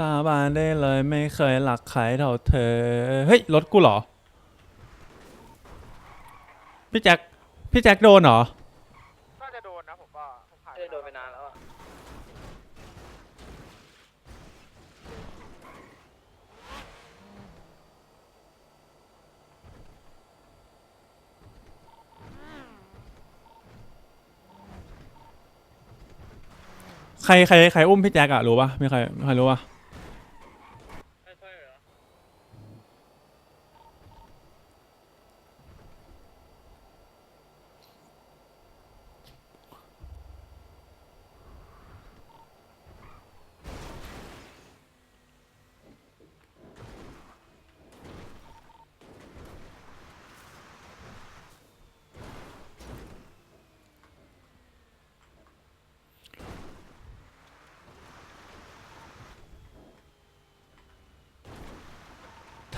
สาบานได้เลยไม่เคยหลักใครเท่าเธอ เฮ้ย รถกูเหรอ พี่แจ็คพี่แจ็คโดนเหรอ น่าจะโดนนะผมว่าผมผ่านเออโดนไปนานแล้วอะใครใครใครอุ้มพี่แจ็คอะรู้ปะมีใครมีใครรู้ปะ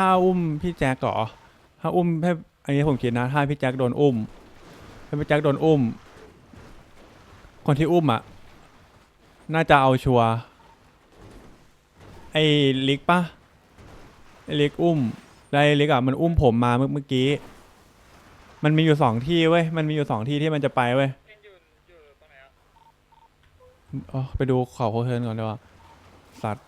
ถ้าอุ้มพี่แจ็คเหรอถ้าอุ้มให้อันนี้ผมคิดนะ ถ้าพี่แจ็คโดนอุ้มถ้าพี่แจ็คโดนอุ้ม คนที่อุ้มอะน่าจะเอาชัวร์ไอ้ลิกปะไอ้ลิกอุ้มแล้วไอ้ลิกอะมันอุ้มผมมาเมื่อเมื่อกี้ มันมีอยู่สองที่เว้ย มันมีอยู่สองที่ที่มันจะไปเว้ยเอ็นอยู่อยู่ตรงไหนอะอ๋อไปดูเขาโคเทิร์นก่อนดีกว่าสัตว์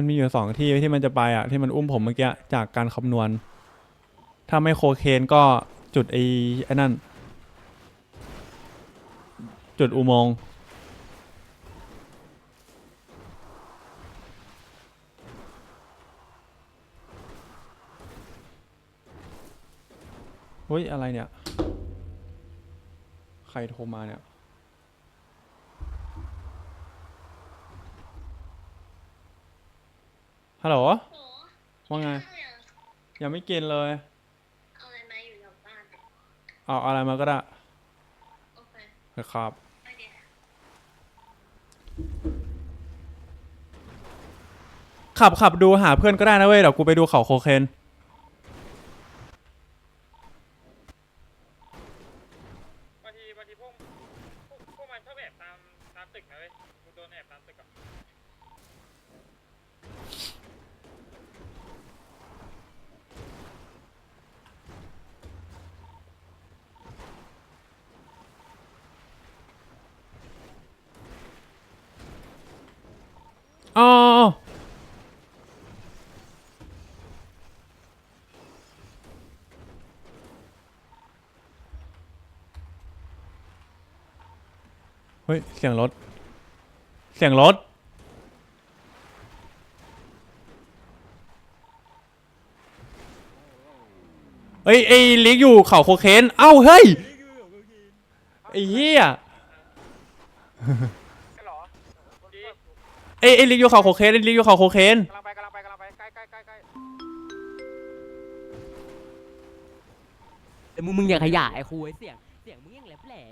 มันมีอยู่สองที่ที่มันจะไปอะที่มันอุ้มผมเมื่อกี้จากการคำนวณ ถ้าไม่โคเคนก็จุดไอ้ไอ้นั่น จุดอุโมงค์เฮ้ย อะไรเนี่ย ใครโทรมาเนี่ย ฮัลโหลโหว่าไงข้าวยังยังไม่กินเลย เอาอะไรมาอยู่หลังบ้านเนี่ยเอาอะไรมาก็ได้โอเคนะครับไปเดี๋ยวขับขับดูหาเพื่อนก็ได้นะเว้ยเดี๋ยวกูไปดูเขาโคเคนบางทีบางทีพวกพวกพวกมันชอบแอบตามตามตึกนะเว้ยกูโดนแอบตามตึกอะ อ๋อ เฮ้ย เสียงรถ เสียงรถ เฮ้ยไอ้ลิกอยู่เขาโคเคน เอ้า เฮ้ย ไอ้เหี้ยใช่เหรอไอ้ไอ้ลิกอยู่เขาโคเคนไอ้ลิกอยู่เขาโคเคน กำลังไปกำลังไปกำลังไปใกล้ใกล้ใกล้ใกล้แต่มึงมึงอย่าขยายคุยเสียงเสียง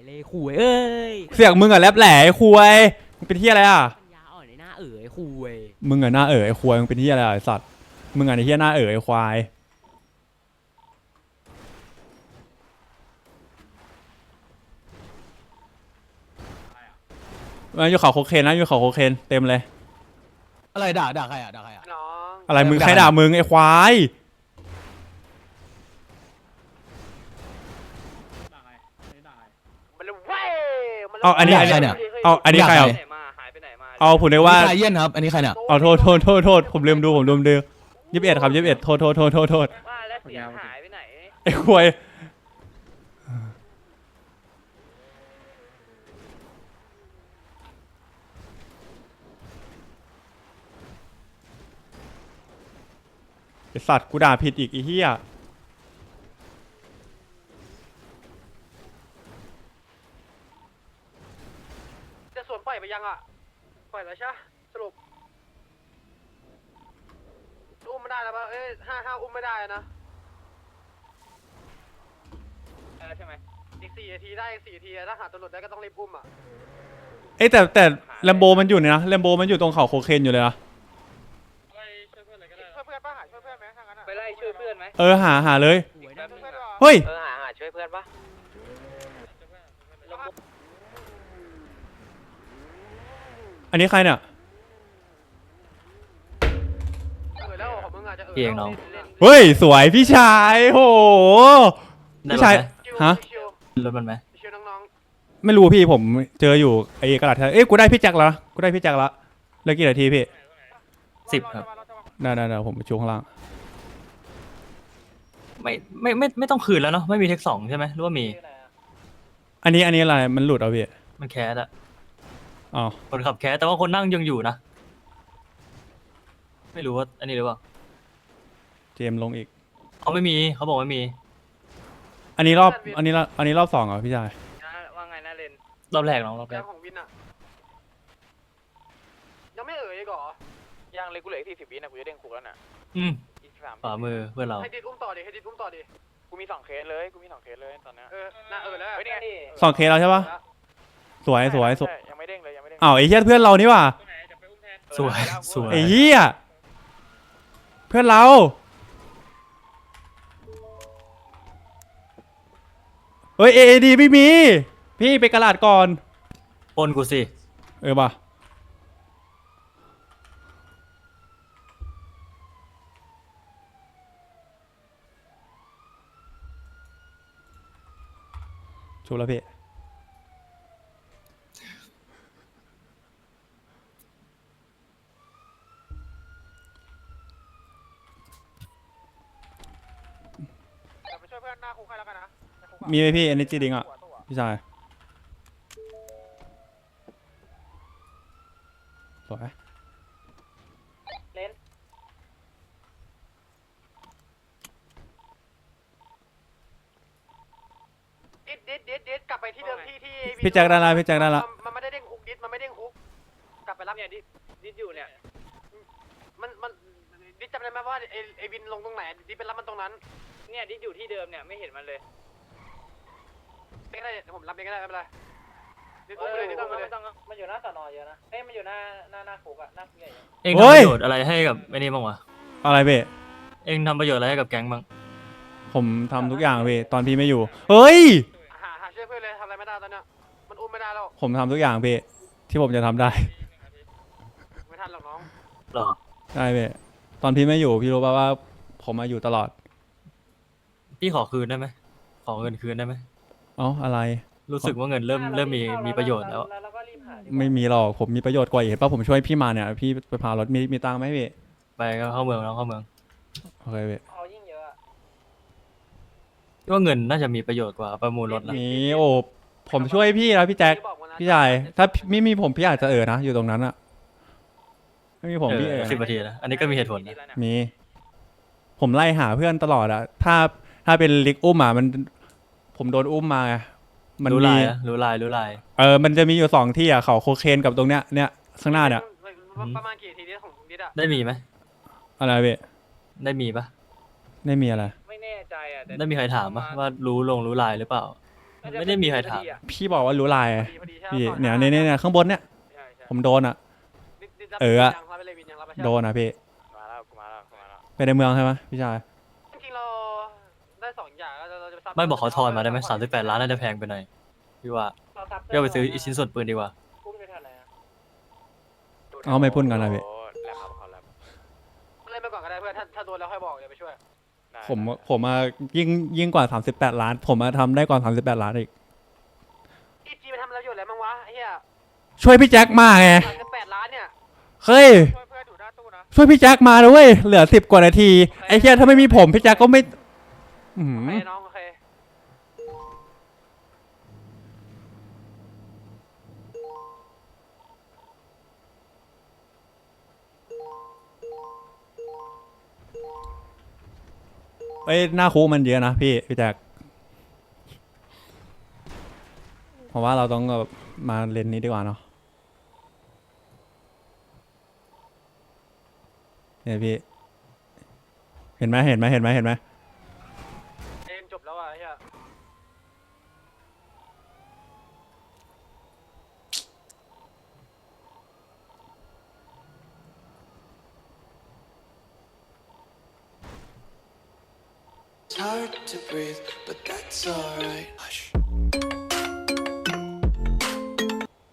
เลยคุยเอ้ยเสียงมึงอะแลบแหล่ไอ้คุยมึงเป็นที่อะไรอะ ปัญญาอ่อนในหน้าเอ๋ยคุยมึงอะหน้าเอ๋อไอ้ควายมึงเป็นที่อะไรอะไอ้สัตว์ มึงอะไอ้ที่หน้าเอ๋อไอ้ควายมันอยู่เขาโคเคนนะอยู่เขาโคเคนเต็มเลย อะไรด่าด่าใครอะด่าใครอะ น้องอะไรมึงด่าใครด่ามึงไอ้ควาย เอาอันนี้อันนี้ใครเนี่ย เอาอันนี้ใครเอาไปไหนมาหายไปไหนมาเอาผมได้ว่านี่ใครเยี่ยนครับ อันนี้ใครเนี่ยเอาโทษโทษโทษโทษผมลืมดูผมลืมดูยี่สิบเอ็ดครับยี่สิบเอ็ดโทษโทษโทษโทษโทษว่าแล้วเสียงหายไปไหนไอ้ควายไอ้สัตว์กูด่าผิดอีกไอ้เหี้ย จะสวนปล่อยไปยังอะปล่อยแล้วใช่ปะสรุปอุ้มไม่ได้ แล้วปะเอ้ยห้าห้าอุ้มไม่ได้นะเออใช่ไหมอีกสี่นาทีได้อีกสี่นาทีถ้าหาตำรวจได้ก็ต้องรีบอุ้มอะเอ้ยแต่แต่แลมโบมันอยู่เนี่ยนะแลมโบมันอยู่ตรงเขาโคเคนอยู่เลยนะไปช่วยเพื่อนเลยก็ได้ช่วยเพื่อนป้าหาช่วยเพื่อนไหมทางนั้นอะไปไล่ช่วยเพื่อนไหมเออหาหาเลยคุยแป๊นะบนึงช่วยอะเพื่อนดีกว่าเฮ้ยเออหาหาช่วยเพื่อนปะอันนี้ใครเนี่ย เออแล้ว ของมึงอาจจะเออเองน้องเล่นเฮ้ย สวยพี่ชายโหได้พี่รถชายไหมชิวฮะชิวรถมันไหมชิวน้องไม่รู้พี่ผมเจออยู่ไอ้กระดาษแทนเอ้ยกูได้พี่แจ็คแล้วนะกูได้พี่แจ็คแล้วเหลือกี่นาทีพี่ๆสิบครับได้ได้ได้ผมไปชูข้างล่างไม่ไม่ไม่ไม่ต้องคืนแล้วเนาะไม่มีเทคสองใช่ไหมหรือว่ามีอันนี้อันนี้อะไรมันหลุดเอาพี่มันแคสอะอ๋อคนขับแคสแต่ว่าคนนั่งยังอยู่นะ ไม่รู้ว่าอันนี้หรือเปล่า เจมส์ลงอีก เขาไม่มีเขาบอกไม่มี อันนี้รอบ อันนี้รอบอันนี้รอบสองเหรอพี่ชายว่าไงนะเลนรอบแรกน้องรอบแรแก้กวของวินอะยังไม่เอ่ยอีกเหรอยังเลยกูเหลืออีกสี่สิบวินะกูจะเด้งคุกแล้วน่ะอืมอีกสามฝ่ามือเพื่อนเราให้ดิดอุ้มต่อดิให้ดิดอุ้มต่อดิกูมีสองเคสเลยกูมีสองเคสเลยตอนเนี้ยเออน่าเออแล้วเฮ้ยนี่ไงสองเคสแล้วใช่ปะสวยสวยสวยใช่ยังไม่เด้งเลยยังไม่เด้งอ้าวไอ้เหี้ยเพื่อนเรานี่หว่าตรงไหนเดี๋ยวไปอุ้มแทนสวยสวยไอ้เหี้ยเพื่อนเรา เฮ้ยเอดีไม่มี พี่ไปกระดาษก่อน ปนกูสิ เออป่ะชูแล้วพี่ เดี๋ยวไปช่วยเพื่อนหน้าคุกให้แล้วกันนะในคุกอะ มีไหมพี่ energy drink อะ พี่ชายสวยดิดดิดดิดดิดกลับไปที่เดิมที่ที่ไอ้วินพี่แจ็คได้ละพี่แจ็คได้ละ มันมันไม่ได้เด้งคุกดิดมันไม่เด้งคุก กลับไปรับเนี่ยดิดดิดอยู่เนี่ย มันมันดิดจำได้ไหมว่าไอ้ไอ้วินลงตรงไหนดิดไปรับมันตรงนั้น เนี่ยดิอยู่ที่เดิมเนี่ยไม่เห็นมันเลยเองก็ได้เดี๋ยวผมรับเองก็ได้ไม่เป็นไรดิดอุ้มไปเลยดิดอุ้มไปเลย มันอยู่หน้าสอนอเยอะนะ เอ้ยมันอยู่หน้าหน้าหน้าคุกอะหน้าคุกใหญ่เองโอ้ทำปยระโยชน์อะไรให้กับไอ้นี่บ้างวะอะไรพี่เองทำประโยชน์อะไรให้กับแก๊งบ้างผมทำทุกอย่างพี่ตอนพี่ไม่อยู่ เฮ้ย หาหาช่วยเพื่อนเลยทำอะไรไม่ได้ตอนเนี้ยมันอุ้มไม่ได้แล้วผมทำทุกอย่างพี่ที่ผมจะทำได้ไม่ทันหรอกน้องหรอได้พี่ตอนพี่ไม่อยู่พี่รู้ป่าว่า ผมมาอยู่ตลอด พี่ขอคืนได้ไหมขอเงินคืนได้ไหม เอ้าอะไร รู้สึกว่าเงินเริ่มเริ่มมีมีประโยชน์แล้ว แล้วก็รีบหาไม่มีหรอกผมมีประโยชน์กว่าอีกเห็นป่ะผมช่วยพี่มาเนี่ยพี่ไปพารถมีมีตังค์ไหมพี่ไปก็เข้าเมืองแล้วเข้าเมืองโอเคพี่เอายิ่งเยอะอะคิดว่าเงินน่าจะมีประโยชน์กว่าประมูลรถนะมีโอ้ผมช่วยพี่แล้วพี่แจ็คที่บอกวันนั้นพี่ชายถ้าไม่มีผมพี่อาจจะเออนะอยู่ตรงนั้นอะไม่มีผมพี่เออสิบนาทีนะอันนี้ก็มีเหตุผลนะมี ผมไล่หาเพื่อนตลอดอะถ้าถ้าเป็นลิกอุ้มอะมัน ผมโดนอุ้มมาไงมันรู้มีลายนะรู้ลายรู้ลาย เออมันจะมีอยู่สองที่อะเขาโคเคนกับตรงเนี้ยเนี่ยข้างหน้าเนี่ยประมาณกี่ทีนี้ของดิดอะได้มีไหมอะไรพี่ได้มีปะไม่มีอะไร ไม่แน่ใจอะแต่ได้มีใครถามปะว่ารู้ลงรู้ลายหรือเปล่า ไม่ได้มีใครถาม พี่บอกว่ารู้ลายพอดีพอดีใช่พี่ปะเนี่ยเนี่ยเนี่ยเนี่ยข้างบนเนี่ยใช่ใช่ผมโดนอะดิดดิดรับเอออะยังรับไปเลยวินยังรับไปใช่ปะโดนอะพี่ มาแล้วกูมาแล้วกูมาแล้วไปในเมืองใช่ไหมพี่ชายจริงๆเรา ได้สองอย่างแล้วเราจะปซัไม่บอกเขาทอนมาได้ไหมสามสิบแปดล้านน่าจะแพงไปหน่อยพี่ว่าพี่เอาไปซื้ออีกชิ้นส่วนปืนดีกว่า พุ่งไปทันไหนอะเอาไม่พูดกันนะพี่โอ้แหลมครับเขาแหลมเล่นไปก่อนก็ได้เพื่อนถ้าถ้าโดนแล้วค่อยบอกเดี๋ยวไปช่วยได้ผมได้ผมมายิ่งยิ่งกว่า 38 ล้าน ผมมาทำได้กว่า 38 ล้านอีก อีจีมันทำอะไรอยู่แล้วมั้งวะไอ้เหี้ยช่วยพี่แจ็คมาไงสามสิบแปดล้านเนี่ยเฮ้ย ช่วยเพื่อนอยู่หน้าตู้นะช่วยพี่แจ็คมาด้วยเหลือสิบกว่านาทีไอ้เหี้ยถ้าไม่มีผมพี่แจ็คก็ไม่ อืโอเคน้องโอเคเอ้ยหน้าคุกมันเยอะนะพี่พี่แจ็คเพราะว่าเราต้องแบบมาเลนนี้ดีกว่าเนาะเนี่ยพี่ เห็นไหมเห็นไหมเห็นไหมเห็นไหม เอ็นจบแล้วอะไอ้เหี้ย It's hard to breathe, but that's alright. Hush.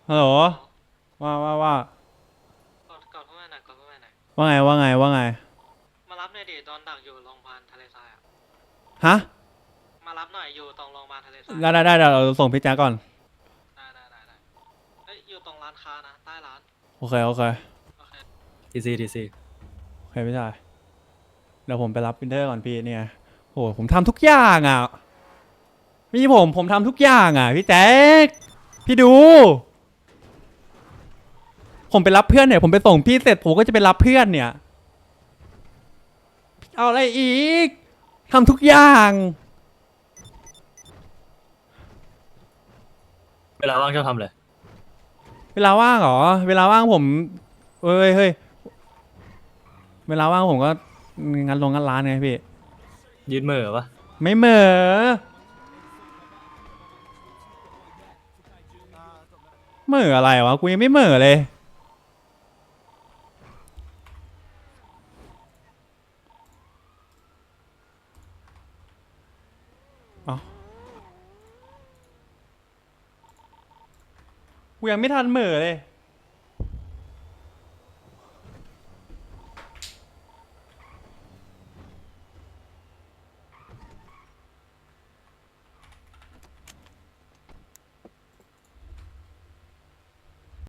ฮัลโหลว่าว่าว่าว่าไงว่าไงว่าไงมารับหน่อยดิตอนดักอยู่โรงพยาบาลทะเลทรายอะฮะมารับหน่อยอยู่ตรงโรงพยาบาลทะเลทรายได้ได้ได้เดี๋ยวเราส่งพี่แจ็คก่อน ได้ได้ได้ได้เอ้ยอยู่ตรงร้านค้านะใต้ร้านโอเคโอเคโอเคทีซีทีซีโอเคพี่ชายเดี๋ยวผมไปรับวินเทอร์ก่อนพี่เนี่ย โหผมทำทุกอย่างอะพี่ผมผมทำทุกอย่างอะพี่แจ็คพี่ดู ผมไปรับเพื่อนเนี่ย ผมไปส่งพี่เสร็จผมก็จะไปรับเพื่อนเนี่ย เอาอะไรอีกทำทุกอย่างเวลาว่างชอบทำเลยเวลาว่างเหรอ เวลาว่างผมเฮ้ยเฮ้ยเวลาว่างผมก็งานลงงานร้านไงพี่ ยืดมือปะไม่เหมอเหมออะไรวะ กูยังไม่เหมอเลย เอากูยังไม่ทันเหมอเลย